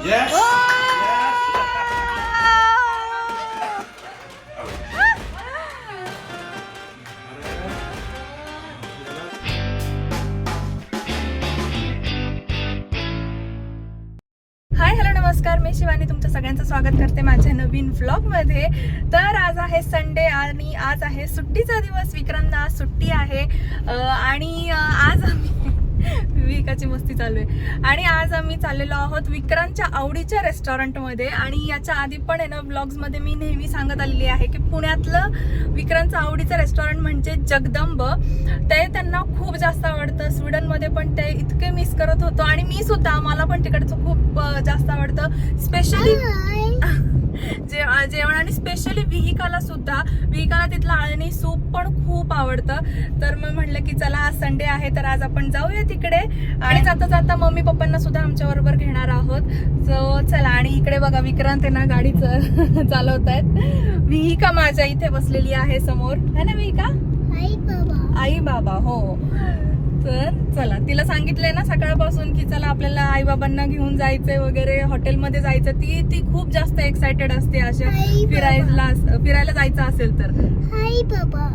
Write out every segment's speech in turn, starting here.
Yes. Hi hello नमस्कार. मी शिवानी. तुमचं सगळ्यांचं स्वागत करते माझ्या नवीन व्लॉगमध्ये तर आज आहे संडे आणि आज आहे सुट्टीचा दिवस. विक्रमना आज सुट्टी आहे. अं, आणि अं, आज आम्ही विकाची मस्ती चालू आहे. आणि आज आम्ही चाललेलो आहोत विक्रांतच्या आवडीच्या रेस्टॉरंटमध्ये आणि याच्या आधी पण आहे ना ब्लॉग्समध्ये मी नेहमी सांगत आलेली आहे की पुण्यातलं विक्रांतचं आवडीचं रेस्टॉरंट म्हणजे जगदंब. ते त्यांना खूप जास्त आवडतं. स्वीडनमध्ये पण ते इतके मिस करत होतो. आणि मी सुद्धा मला पण तिकडचं खूप जास्त आवडतं. स्पेशली जे जेवण आणि स्पेशली विहिकाला सुद्धा विहिकाला तिथलं आळणी सूप पण खूप आवडतं. तर मग म्हटलं की चला आज संडे आहे तर आज आपण जाऊया तिकडे. आणि जाता जाता मम्मी पप्पांना सुद्धा आमच्या बरोबर घेणार आहोत. सो चला आणि इकडे बघा विक्रांत ना गाडी चालवत आहेत विहिका माझ्या इथे बसलेली आहे समोर. है ना विहिका? आई बाबा. आई बाबा हो. तिला सांगितलंय ना सकाळपासून की चला आपल्याला आई बाबांना घेऊन जायचंय वगैरे हॉटेलमध्ये जायचं. ती ती खूप जास्त एक्साइटेड असते अशा. फिरायला फिरायला जायचं असेल तर. आई बाबा.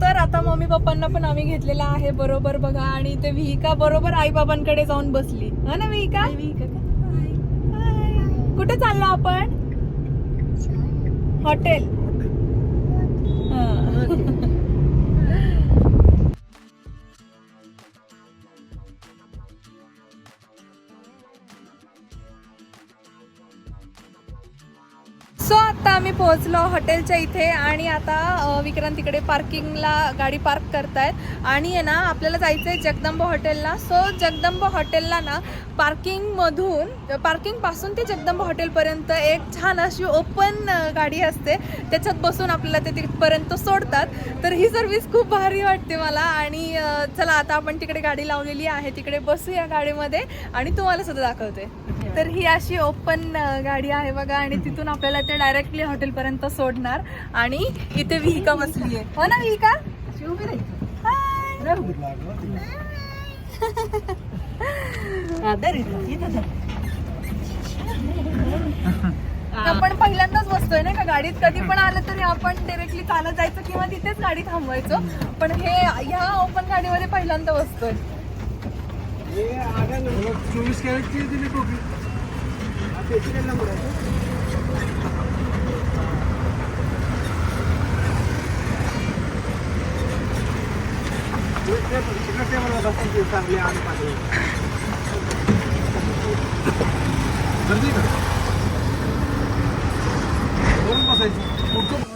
तर आता मम्मी पप्पांना पण आम्ही घेतलेला आहे बरोबर बघा. आणि ते विहिका बरोबर आई बाबांकडे जाऊन बसली. हा ना विहिका हाय. कुठे चाललो आपण? हॉटेल. पोहोचलो हॉटेलच्या इथे आणि आता विक्रांत तिकडे पार्किंगला गाडी पार्क करतायत. आणि आहे ना आपल्याला जायचं आहे जगदंब हॉटेलला. सो जगदंब हॉटेलला ना पार्किंगमधून पार्किंगपासून ते जगदंब हॉटेलपर्यंत एक छान अशी ओपन गाडी असते. त्याच्यात बसून आपल्याला ते तिथपर्यंत सोडतात. तर ही सर्विस खूप भारी वाटते मला. आणि चला आता आपण तिकडे गाडी लावलेली आहे. तिकडे बसूया गाडीमध्ये आणि तुम्हाला सुद्धा दाखवते. तर ही अशी ओपन गाडी आहे बघा. आणि तिथून आपल्याला ते डायरेक्टली हॉटेल हॉटेलपर्यंत सोडणार. आणि इथे विहिका बसली आहे हो ना विहिका. आपण पहिल्यांदाच बसतोय ना का? गाडीत कधी पण आलं तरी आपण डायरेक्टली चालत जायचं किंवा तिथेच गाडी थांबवायचो. पण हे ह्या ओपन गाडीमध्ये पहिल्यांदा बसतोय. चोवीस कॅरेटची दिली टोपी गर्दी का वरून बसायची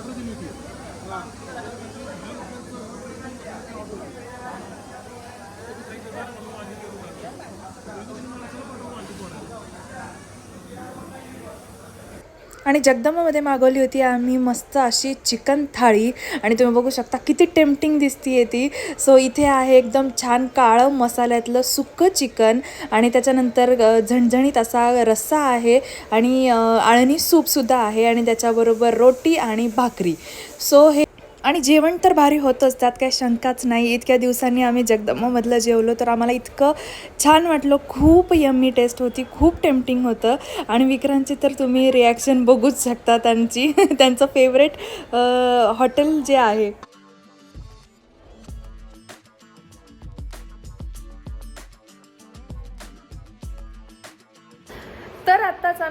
आणि जगदंबामध्ये मागवली होती आम्ही मस्त अशी चिकन थाळी. आणि तुम्ही बघू शकता किती टेम्पटिंग दिसतीये ती. सो इथे आहे एकदम छान काळं मसाल्यातलं सुक्कं चिकन. आणि त्याच्यानंतर झणझणीत असा रस्सा आहे. आणि आळणी सूपसुद्धा आहे. आणि त्याच्याबरोबर रोटी आणि भाकरी. सो हे आणि जेवण तर भारी होतंच त्यात काही शंकाच नाही. इतक्या दिवसांनी आम्ही जगदंबामधलं जेवलो तर आम्हाला इतकं छान वाटलं. खूप यम्मी टेस्ट होती खूप टेम्पटिंग होतं. आणि विक्रांतची तर तुम्ही रिॲक्शन बघूच शकता त्यांची. त्यांचं फेवरेट हॉटेल जे आहे.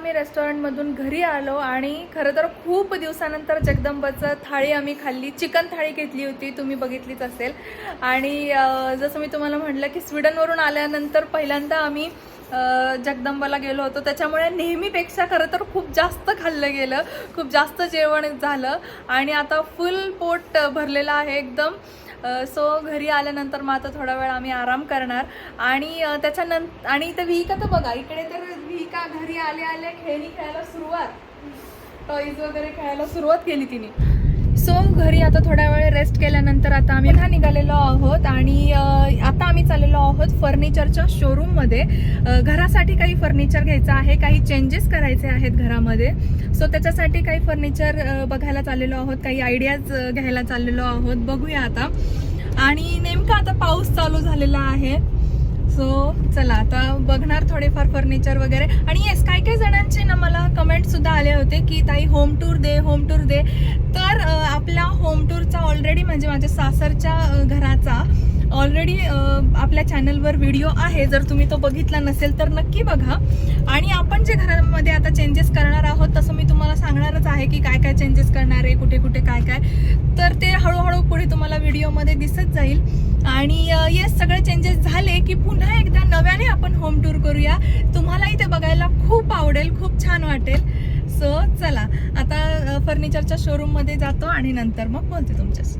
आम्ही रेस्टॉरंटमधून घरी आलो आणि खरं तर खूप दिवसानंतर जगदंबाचं थाळी आम्ही खाल्ली. चिकन थाळी घेतली होती तुम्ही बघितलीच असेल. आणि जसं मी तुम्हाला म्हटलं की स्वीडनवरून आल्यानंतर पहिल्यांदा आम्ही जगदंबाला गेलो होतो. त्याच्यामुळे नेहमीपेक्षा खरं तर खूप जास्त खाल्लं गेलं. खूप जास्त जेवण झालं. आणि आता फुल पोट भरलेलं आहे एकदम. सो घरी आल्यानंतर मग आता थोडा वेळ आम्ही आराम करणार. आणि त्याच्यानंतर आणि इथे विहिका तर बघा इकडे तर विहिका घरी आले आले खेळणी खेळायला सुरुवात. टॉईज वगैरे खेळायला सुरुवात केली तिने. सो घरी आता थोडा वेळ रेस्ट केल्यानंतर आता आम्ही पुन्हा निघालेलो आहोत आणि आता आम्ही चाललेलो आहोत फर्निचरच्या शोरूममध्ये घरासाठी काही फर्निचर घ्यायचं आहे काही चेंजेस करायचे आहेत घरामध्ये. सो त्याच्यासाठी काही फर्निचर बघायला चाललेलो आहोत काही आयडियाज घ्यायला चाललेलो आहोत. बघूया आता. आणि नेमका आता पाऊस चालू झालेला आहे. सो चला आता बघणार थोडेफार फर्निचर वगैरे. आणि येस काही काही जणांचे ना मला कमेंट सुद्धा आले होते की ताई होम टूर दे होम टूर दे. तर आपला होम टूरचा ऑलरेडी म्हणजे माझ्या सासरच्या घराचा ऑलरेडी आपल्या चॅनलवर व्हिडिओ आहे. जर तुम्ही तो बघितला नसेल तर नक्की बघा. आणि आपण जे घरामध्ये आता चेंजेस करणार आहोत तसं मी तुम्हाला सांगणारच आहे की काय काय चेंजेस करणार आहे कुठे कुठे काय काय. तर ते हळूहळू पुढे तुम्हाला व्हिडिओमध्ये दिसत जाईल. आणि येस सगळे चेंजेस झाले की पुन्हा एकदा नव्याने आपण होम टूर करूया. तुम्हाला इथे बघायला खूप आवडेल खूप छान वाटेल. सो चला आता फर्निचरच्या शोरूममध्ये जातो आणि नंतर मग बोलते तुमच्याशी.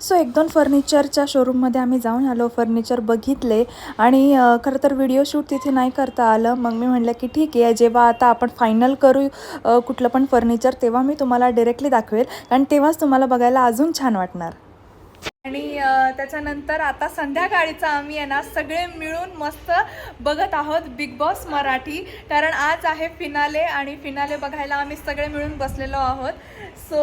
सो एक दोन फर्निचरच्या शोरूममध्ये आम्ही जाऊन आलो फर्निचर बघितले. आणि खरं तर व्हिडिओ शूट तिथे नाही करता आलं. मग मी म्हणलं की ठीक आहे जेव्हा आता आपण फायनल करू कुठलं पण फर्निचर तेव्हा मी तुम्हाला डिरेक्टली दाखवेल. कारण तेव्हाच तुम्हाला बघायला अजून छान वाटणार. आणि त्याच्यानंतर आता संध्याकाळीचा आम्ही आहे ना सगळे मिळून मस्त बघत आहोत बिग बॉस मराठी. कारण आज आहे फिनाले आणि फिनाले बघायला आम्ही सगळे मिळून बसलेलो आहोत. सो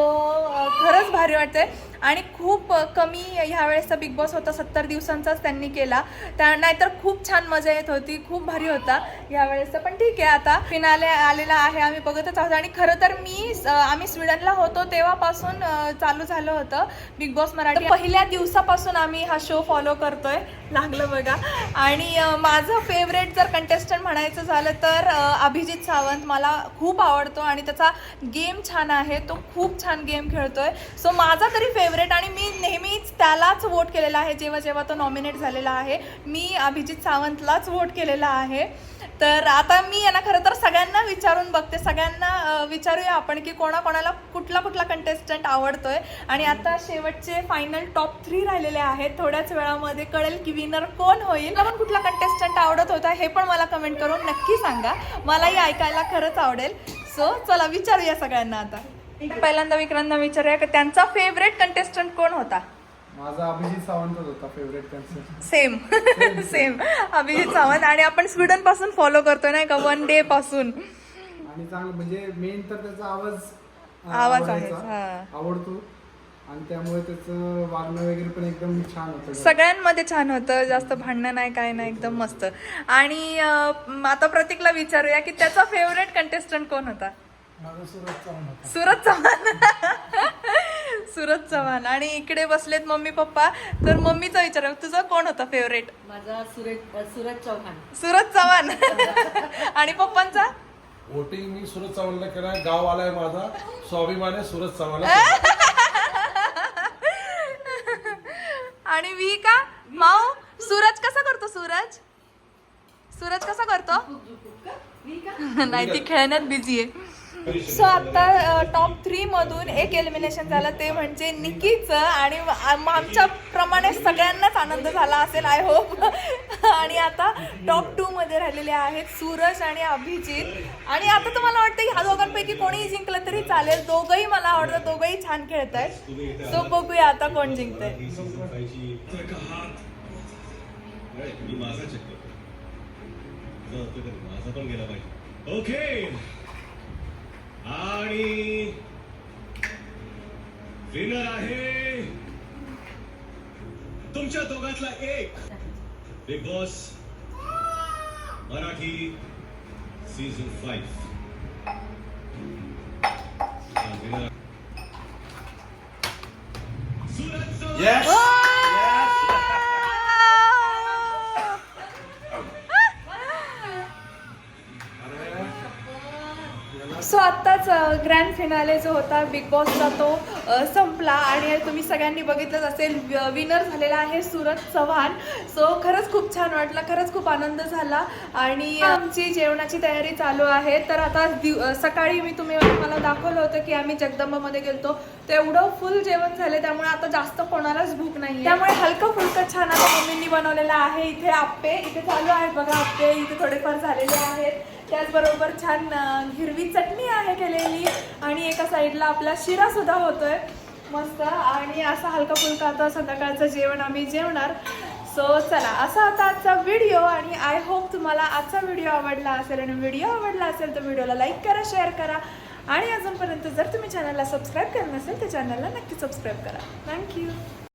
खरंच भारी वाटतंय. आणि खूप कमी ह्या वेळेसचा बिग बॉस होता सत्तर दिवसांचाच त्यांनी केला. त्या नाहीतर खूप छान मजा येत होती खूप भारी होता ह्या वेळेसचा पण ठीक आहे आता फिनाले आलेला आहे आम्ही बघतच आहोत. आणि खरं तर मी आम्ही स्वीडनला होतो तेव्हापासून चालू झालं होतं बिग बॉस मराठी. पहिल्या दिवसापासून आम्ही हा शो फॉलो करतोय. लागलं बघा. आणि माझं फेवरेट जर कंटेस्टंट म्हणायचं झालं तर अभिजित सावंत. मला खूप आवडतो आणि त्याचा गेम छान आहे. तो खूप छान गेम खेळतोय. सो माझा तरी फेवरेट फेवरेट आणि मी नेहमीच त्यालाच वोट केलेला आहे. जेव्हा जेव्हा तो नॉमिनेट झालेला आहे मी अभिजित सावंतलाच वोट केलेला आहे. तर आता मी यांना खरं तर सगळ्यांना विचारून बघते. सगळ्यांना विचारूया आपण की कोणाकोणाला कुठला कुठला कंटेस्टंट आवडतोय. आणि आता शेवटचे फायनल टॉप थ्री राहिलेले आहेत. थोड्याच वेळामध्ये कळेल की विनर कोण होईल. मला पण कुठला कंटेस्टंट आवडत होता हे पण मला कमेंट करून नक्की सांगा. मलाही ऐकायला खरंच आवडेल. सो चला विचारूया सगळ्यांना आता. पहिल्यांदा विक्रांतला विचारूया की त्यांचा फेवरेट कंटेस्टंट कोण होता? माझा अभिजित सावंतच होता फेवरेट त्यांचा सेम सेम अभिजित सावंत. आणि आपण स्वीडनपासून फॉलो करतोय नाही का? वन डे पासून. आणि चांगलं म्हणजे मेन तर त्याचा आवाज आवाज आहे, आवडायचा. हा. आवडतो. आणि त्यामुळे त्याचं वागणं वगैरे पण एकदम छान होतं. सगळ्यांमध्ये छान होतं. जास्त भांडणं नाही काय नाही एकदम मस्त. आणि अं, आता प्रतीकला विचारूया की त्याचा फेवरेट कंटेस्टंट कोण होता? सुरत चव्हाण होता. सुरत चव्हाण. सुरत चव्हाण. आणि इकडे बसलेत मम्मी पप्पा. तर मम्मीचा विचार तुझा कोण होता फेवरेट माझा सूरज चव्हाण. सुरत चव्हाण. आणि पप्पांचा? वोटिंग मी सुरत चव्हाणला केला गाव आलाय माझा. स्वाभिमान आहे सुरत चव्हाणला. आणि वी का? माऊ सूरज कसा करतो सूरज? सूरज कसा करतो? नाही ती खेळण्यात बिझी आहे. सो आता टॉप थ्री मधून एक एलिमिनेशन झालं ते म्हणजे निकीचं आणि आमच्या प्रमाणे सगळ्यांनाच आनंद झाला असेल आय होप आणि आता टॉप टू मध्ये राहिलेले आहेत सूरज आणि अभिजित. आणि आता तुम्हाला वाटतं की ह्या दोघांपैकी कोणीही जिंकलं तरी चालेल. दोघंही मला आवडतं दोघंही छान खेळत आहेत सो बघूया आता कोण जिंकतंय. आहे माझा पण गेला पाहिजे ओके आणि विनर आहे. तुमच्या दोघातला एक Bigg Boss Marathi season five winner Suraj आत्ताच ग्रँड फिनाले जो होता बिग बॉसचा तो संपला आणि तुम्ही सगळ्यांनी बघितलंच असेल विनर झालेला आहे सुरज चव्हाण. सो खरंच खूप छान वाटलं खरंच खूप आनंद झाला आणि आमची जेवणाची तयारी चालू आहे. तर आता दिव सकाळी मी तुम्ही मला दाखवलं होतं की आम्ही जगदंबामध्ये गेलतो. तर एवढं फुल जेवण झाले त्यामुळे आता जास्त कोणालाच भूक नाही त्यामुळे हलकं फुलकं छान आता मम्मींनी बनवलेलं आहे. इथे आप्पे इथे चालू आहेत बघा आप्पे इथे थोडेफार झालेले आहेत. त्याचबरोबर छान हिरवी चटणी आहे केलेली आणि एका साईडला आपला शिरा सुद्धा होतोय. मस्त. आणि असा हलका फुलका आता संध्याकाळचं जेवण आम्ही जेवणार. सो चला असा आता आजचा व्हिडिओ आणि आय होप तुम्हाला आजचा व्हिडिओ आवडला असेल आणि व्हिडिओ आवडला असेल तर व्हिडिओला लाईक करा शेअर करा. आणि अजूनपर्यंत जर तुम्ही चॅनलला सबस्क्राईब करत नसेल तर चॅनलला नक्की सबस्क्राईब करा. थँक्यू